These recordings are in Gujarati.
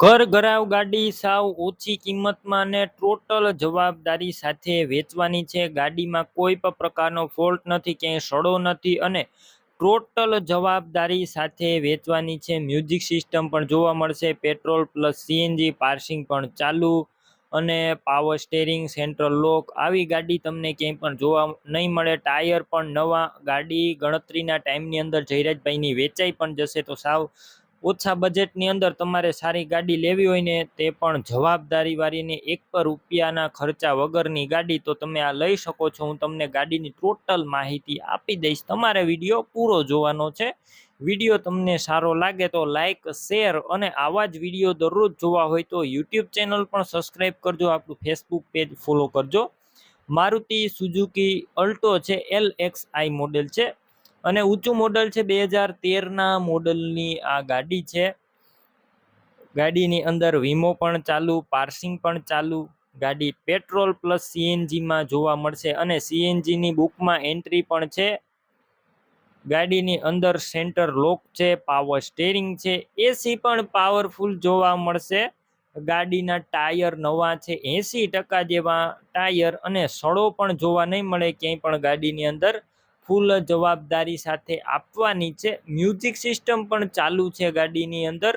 ઘર ઘરાવ ગાડી સાવ ઓછી કિંમતમાં અને ટોટલ જવાબદારી સાથે વેચવાની છે. ગાડીમાં કોઈ પણ પ્રકારનો ફોલ્ટ નથી, ક્યાંય સડો નથી અને ટોટલ જવાબદારી સાથે વેચવાની છે. મ્યુઝિક સિસ્ટમ પણ જોવા મળશે. પેટ્રોલ પ્લસ સીએનજી, પાર્સિંગ પણ ચાલુ અને પાવર સ્ટેરિંગ, સેન્ટ્રલ લોક. આવી ગાડી તમને ક્યાંય પણ જોવા નહીં મળે. ટાયર પણ નવા ગાડી ગણતરીના ટાઈમની અંદર જયરાજભાઈની વેચાઈ પણ જશે તો સાવ ઓછા બજેટની અંદર તમારે સારી ગાડી લેવી હોય ને તે પણ જવાબદારી વાળીને એક પર રૂપિયાના ખર્ચા વગરની ગાડી તો તમે આ લઈ શકો છો. હું તમને ગાડીની ટોટલ માહિતી આપી દઈશ. તમારે વીડિયો પૂરો જોવાનો છે. વીડિયો તમને સારો લાગે તો લાઇક શેર અને આવા જ વીડિયો દરરોજ જોવા હોય તો યુટ્યુબ ચેનલ પણ સબસ્ક્રાઈબ કરજો. આપણું ફેસબુક પેજ ફોલો કરજો. મારુતિ સુઝુકી અલ્ટો છે. એલ એક્સ આઈ મોડેલ છે. અને ઊંચું મોડલ છે બે હજાર તેરના મોડલની આ ગાડી છે. ગાડીની અંદર વીમો પણ ચાલુ, પાર્સિંગ પણ ચાલુ. ગાડી પેટ્રોલ પ્લસ સીએનજીમાં જોવા મળશે અને સીએનજીની બુકમાં એન્ટ્રી પણ છે. ગાડીની અંદર સેન્ટર લોક છે પાવર સ્ટેરિંગ છે એસી પણ પાવરફુલ જોવા મળશે. ગાડીના ટાયર નવા છે, એંસી ટકા જેવા ટાયર અને સડો પણ જોવા નહીં મળે ક્યાંય પણ ગાડીની અંદર. ફૂલ જવાબદારી સાથે આપવાની છે. મ્યુઝિક સિસ્ટમ પણ ચાલુ છે ગાડીની અંદર.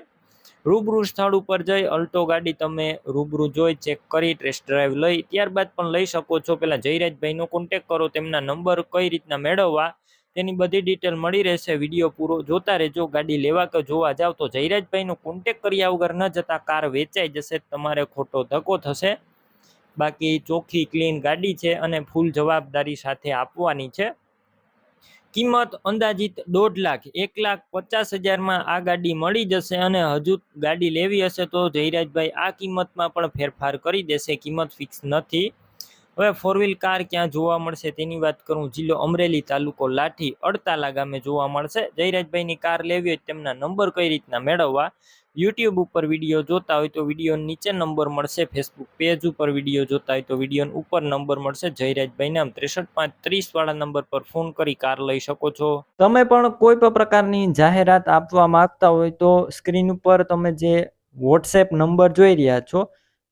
રૂબરૂ સ્થળ ઉપર જઈ અલ્ટો ગાડી તમે રૂબરૂ જોઈ ચેક કરી, ટેસ્ટ ડ્રાઈવ લઈ, ત્યારબાદ પણ લઈ શકો છો. પહેલાં જયરાજભાઈનો કોન્ટેક કરો, તેમના નંબર કઈ રીતના મેળવવા, તેની બધી ડિટેલ મળી રહેશે. વીડિયો પૂરો જોતા રહેજો, ગાડી લેવા કે જોવા જાવ તો જયરાજભાઈનો કોન્ટેક કર્યા વગર ન જતા કાર વેચાઈ જશે, તમારે ખોટો ધક્કો થશે. બાકી ચોખ્ખી ક્લીન ગાડી છે અને ફૂલ જવાબદારી સાથે આપવાની છે. કિંમત અંદાજિત દોઢ લાખ, એક લાખ પચાસ હજારમાં આ ગાડી મળી જશે અને હજુ ગાડી લેવી હશે તો જયરાજભાઈ આ કિંમતમાં પણ ફેરફાર કરી દેશે. કિંમત ફિક્સ નથી. હવે ફોર વ્હીલ કાર ક્યાં જોવા મળશે તેની વાત કરું જિલ્લો અમરેલી તાલુકો લાઠી અડતાલા ગામે જોવા મળશે. જયરાજભાઈની કાર લેવી હોય તેમના નંબર કઈ રીતના મેળવવા? યુટ્યુબ ઉપર વીડિયો જોતા હોય તો વીડિયો નીચે નંબર મળશે. ફેસબુક પેજ ઉપર વીડિયો જોતા હોય તો વીડિયો ઉપર નંબર મળશે. જયરાજભાઈ નામ ત્રેસઠ પાંચ ત્રીસ વાળા નંબર પર ફોન કરી કાર લઈ શકો છો. તમે પણ કોઈ પણ પ્રકારની જાહેરાત આપવા માંગતા હોય તો સ્ક્રીન ઉપર તમે જે વોટ્સએપ નંબર જોઈ રહ્યા છો